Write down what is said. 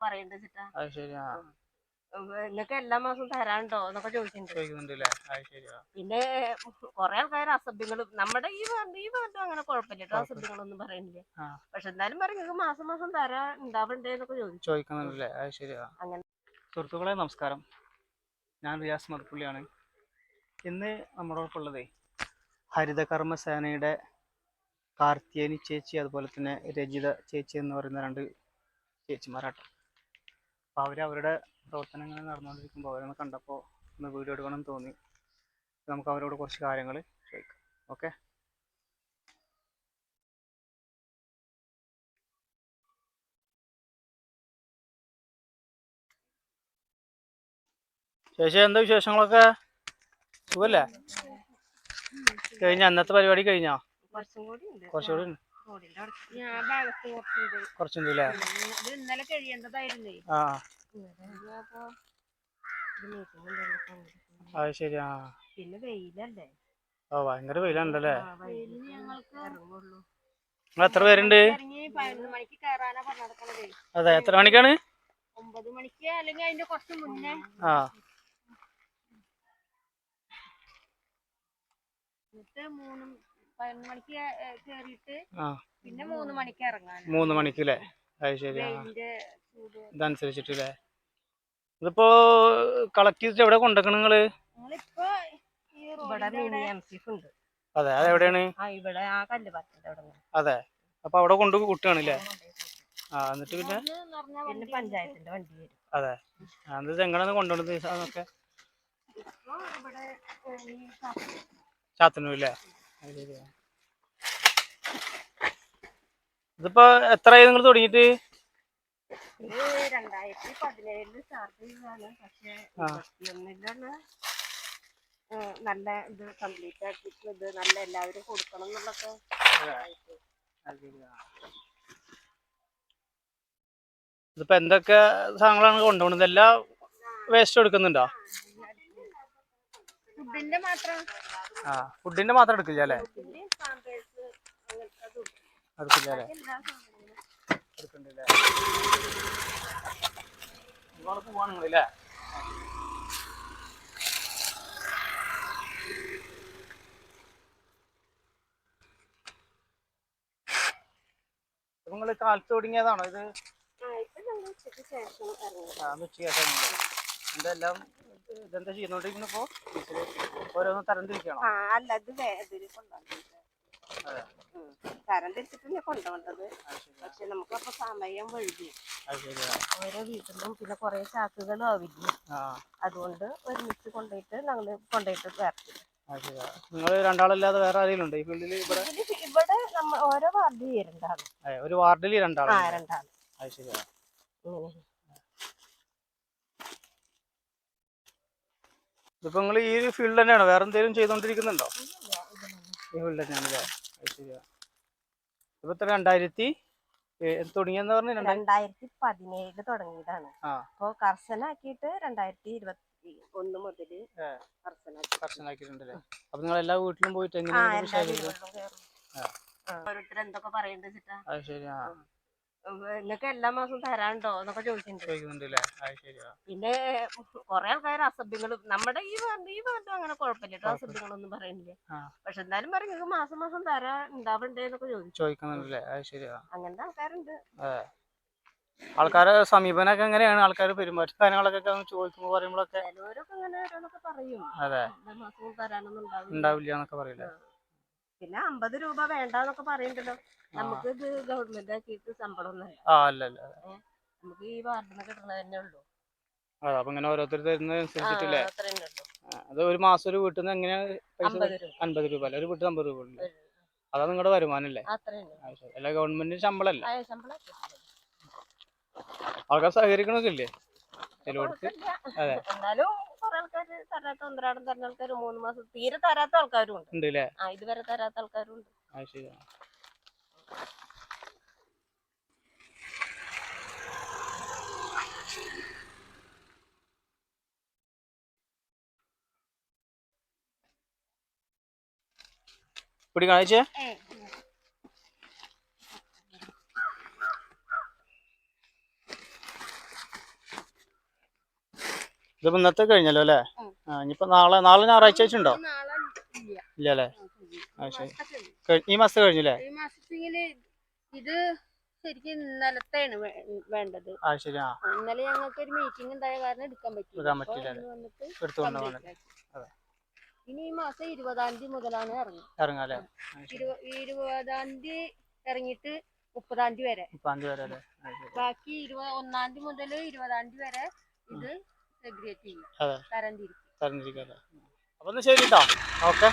പറയണ്ട ചേട്ടാ നിങ്ങൾക്ക് എല്ലാ മാസവും തരാണ്ടോ എന്നൊക്കെ ചോദിച്ചിട്ടുണ്ട് പിന്നെ കുറെ ആൾക്കാർ അസഭ്യങ്ങളും നമ്മുടെ ഈ ഈ ഭാഗത്തും അങ്ങനെ കുഴപ്പമില്ല കേട്ടോ അസഭ്യങ്ങളൊന്നും പറയുന്നില്ല പക്ഷെ എന്തായാലും പറയും നിങ്ങൾക്ക് മാസം മാസം തരാ ഉണ്ടാവണ്ടേ എന്നൊക്കെ ചോദിച്ചു ചോദിക്കുന്നുണ്ടല്ലേ? അങ്ങനെ. സുഹൃത്തുക്കളെ നമസ്കാരം. ഞാൻ റിയാസ് മറുപ്പുള്ളിയാണ് ഇന്ന് നമ്മളോടൊപ്പം ഉള്ളതേ ഹരിതകർമ്മ സേനയുടെ കാർത്തിയേനി ചേച്ചി അതുപോലെ തന്നെ രജിത ചേച്ചി എന്ന് പറയുന്ന രണ്ട് ചേച്ചിമാരാട്ടോ. അപ്പോൾ അവർ അവരുടെ പ്രവർത്തനങ്ങൾ നടന്നുകൊണ്ടിരിക്കുമ്പോൾ അവരൊന്ന് കണ്ടപ്പോൾ ഒന്ന് വീഡിയോ എടുക്കണം തോന്നി. നമുക്ക് അവരോട് കുറച്ച് കാര്യങ്ങൾ ചോദിക്കാം. ഓക്കെ ചേച്ചി എന്താ വിശേഷങ്ങളൊക്കെ? സുഖല്ലേ? കഴിഞ്ഞ? അന്നത്തെ പരിപാടി കഴിഞ്ഞോ? കുറച്ചുകൂടി ഉണ്ട്. കുറച്ചുണ്ട് ഇന്നലെ കഴിയേണ്ടതായിരുന്നേ ആ. അത് ശരി ആ. പിന്നെ വെയിലല്ലേ? ഓ ഭയങ്കര വെയിലാണല്ലേ? നിങ്ങൾ എത്ര പേരുണ്ട്? മണിക്ക് അതെ എത്ര മണിക്കാണ്? ഒമ്പത് മണിക്ക് അല്ലെങ്കിൽ അതിന്റെ കുറച്ച് മുന്നേ. ആ. എന്നിട്ട് മൂന്ന് പതിനൊന്ന് മണിക്ക് കേറിയിട്ട് പിന്നെ മൂന്ന് മണിക്ക് ഇറങ്ങാൻ മൂന്ന് മണിക്കല്ലേ അത് ശരി ആ അല്ലേ ഇതിപ്പോ കളക്ട് ചെയ്തിട്ട് എവിടെ കൊണ്ടുവെക്കണം നിങ്ങൾ? അതെ അതെവിടെയാണ്? അതെ അപ്പൊ അവിടെ കൊണ്ട് കൂട്ടുകയാണല്ലേ? ആ എന്നിട്ട് പിന്നെ? പഞ്ചായത്തിന്റെ വണ്ടി അതെ എന്നിട്ട് എങ്ങനെയാണ് കൊണ്ടുവന്നത് അതൊക്കെ? ചാത്തന്നൂർ അല്ലേ? ഇതിപ്പോ എത്രയായി നിങ്ങൾ തുടങ്ങിയിട്ട്? ഇത് രണ്ടായിരത്തി പതിനേഴിൽ സ്റ്റാർട്ട് ചെയ്തതാണ്. പക്ഷെ. ഇരുപത്തിയൊന്നിലാണ് നല്ല ഇത് കംപ്ലീറ്റ് ആക്കിയിട്ട് ഇത് നല്ല എല്ലാവരും കൊടുക്കണം എന്നുള്ളൊക്കെ. ഇതിപ്പോ എന്തൊക്കെ സാധനങ്ങളാണ് കൊണ്ടുപോകുന്നത്? എല്ലാ വേസ്റ്റ് എടുക്കുന്നുണ്ടോ? ഫുഡിന്റെ മാത്രം. ആ ഫുഡിന്റെ മാത്രം എടുക്കില്ല അല്ലേ? എടുക്കില്ല അല്ലേ? എടുക്കണ്ടല്ലേ ഒരുപാട് പോവാണ് നിങ്ങളല്ലേ നിങ്ങൾ കാലത്ത് തുടങ്ങിയതാണോ ഇത്? ഇപ്പൊ ഇതെല്ലാം ഇതെന്താ ചെയ്യുന്നോണ്ടിരിക്കുന്നപ്പോ ഓരോന്ന് തരംതിരിക്കണം? ആ അല്ല ഇത് തരം തിരിച്ചിട്ട് തന്നെ കൊണ്ടുവന്നത്. അത് ശരി പക്ഷെ നമുക്കപ്പൊ സമയം വഴുകി ഓരോ വീട്ടിലും പിന്നെ കുറെ ചാക്കുകളും ആവില്ല? അതുകൊണ്ട് ഒരുമിച്ച് കൊണ്ടുപോയിട്ട് ഞങ്ങൾ കൊണ്ടുപോയിട്ട് ശരിയാ നിങ്ങൾ രണ്ടാളല്ലാതെ വേറെ ആരെങ്കിലും ഉണ്ടോ ഈ ഫീൽഡിൽ ഇവിടെ? ഇവിടെ നമ്മ ഓരോ വാർഡിൽ രണ്ടാണ് ഒരു വാർഡിൽ ആ രണ്ടാളാണ് രണ്ടാണ് അത് ശരിയാ ഇതിപ്പോ നിങ്ങൾ ഈ ഫീൽഡ് തന്നെയാണോ? വേറെ എന്തെങ്കിലും ചെയ്തോണ്ടിരിക്കുന്നുണ്ടോ? ഈ അത് ശരിയാ. ഇപ്പൊ രണ്ടായിരത്തി തുടങ്ങിയെന്ന് പറഞ്ഞു? രണ്ടായിരത്തി പതിനേഴ് തുടങ്ങിയതാണ്. അപ്പോ കർശനാക്കിയിട്ട് രണ്ടായിരത്തി ഇരുപത്തി ഒന്ന് മുതൽ. കർശനാക്കിയിട്ടുണ്ടല്ലേ? അപ്പൊ നിങ്ങൾ എല്ലാ വീട്ടിലും പോയിട്ട് എങ്ങനെയാണ് ഓരോരുത്തർ എന്തൊക്കെ പറയണ്ട വെച്ചിട്ടാ? അത് ശരിയാ. നിങ്ങൾക്ക് എല്ലാ മാസവും തരാണ്ടോ എന്നൊക്കെ ശരിയാ. പിന്നെ കുറെ ആൾക്കാർ അസഭ്യങ്ങൾ നമ്മുടെ ഈ പറഞ്ഞ ഈ ഭാഗത്തും അങ്ങനെ കുഴപ്പമില്ല കേട്ടോ അസഭ്യങ്ങളൊന്നും പറയുന്നില്ല. പക്ഷെ എന്നാലും പറയും നിങ്ങൾക്ക് മാസം മാസം തരാ ഉണ്ടാവണ്ടേ എന്നൊക്കെ ചോദിക്കുന്നുണ്ടല്ലേ അങ്ങനത്തെ ആൾക്കാരുണ്ട്. ആൾക്കാരെ സമീപനമൊക്കെ എങ്ങനെയാണ്? ആൾക്കാർ പെരുമാറ്റ കാര്യങ്ങളൊക്കെ ചോദിക്കുമ്പോൾ പറയുമ്പോഴൊക്കെ ചിലവരൊക്കെ അങ്ങനെ ഓരോന്നൊക്കെ പറയും. അതെ. മാസം മാസവും തരാനൊന്നും ഉണ്ടാവില്ല. എന്നൊക്കെ പറയില്ലേ? പിന്നെ അമ്പത് രൂപ വേണ്ടെന്നൊക്കെ പറയുന്നുണ്ടല്ലോ നമുക്ക് ഇത് ഗവൺമെന്റ് ആക്കിയിട്ട് ശമ്പളം ഒന്നല്ല അല്ല നമുക്ക് ഈ വാർഡിൽ കിട്ടണത് തന്നെ ഉള്ളൂ. അതെ അപ്പൊ ഇങ്ങനെ ഓരോരുത്തർ ആ, തരുന്നതനുസരിച്ചിട്ടില്ലേ അത്ര തന്നെ ഉള്ളൂ. അത് ഒരു മാസം ഒരു വീട്ടിൽ നിന്ന് എങ്ങനെയാ പൈസ രൂപ. അൻപത് രൂപ അല്ല? ഒരു വീട്ടിൽ അമ്പത് രൂപ അതാ. നിങ്ങളുടെ വരുമാനം അല്ലേ അത്ര തന്നെ. അല്ല ഗവൺമെന്റിന് ശമ്പളമല്ല ആ, ശമ്പളം കിട്ടും. ആൾക്കാർ സഹകരിക്കണമൊക്കെ ഇല്ലേ? ചിലവർക്ക് അതെ. എന്നാലും തരാത്ത ഒന്നരാടം തരുന്ന ആൾക്കാർ മൂന്ന് മാസം തീരെ തരാത്ത ആൾക്കാരും ഉണ്ട് ആ ഇതുവരെ തരാത്ത ആൾക്കാരും ഉണ്ട് അത് ശരി. പിടി കാണിച്ചേ ഇതിപ്പോ ഇന്നത്തെ കഴിഞ്ഞല്ലോ അല്ലേ? ഇനിയിപ്പോ നാളെ നാളെ ഞായറാഴ്ച വെച്ചുണ്ടോ ഇല്ല. അല്ലേ ശരി. ഈ മാസം കഴിഞ്ഞല്ലേ? ഇത് ശരിക്കും ഇന്നലത്തെയാണ് വേണ്ടത്. ആ ശരി ആ. ഇന്നലെ ഞങ്ങൾക്ക് ഒരു മീറ്റിംഗ് ഉണ്ടായ കാരണം എടുക്കാൻ പറ്റില്ല. ഇനി ഈ മാസം ഇരുപതാം തീയതി മുതലാണ് ഇരുപതാം തീയതി ഇറങ്ങിയിട്ട് മുപ്പതാം തീയതി വരെ. തീയതി വരെ. ബാക്കി ഇരുപത് ഒന്നാം തീയതി മുതൽ ഇരുപതാം തീയതി വരെ ഇത് റെഗുലേറ്റ് ചെയ്യും. തരം തിരിക്കും തരഞ്ഞിരിക്കല്ലേ അപ്പൊ ശരി കേട്ടോ ഓക്കെ.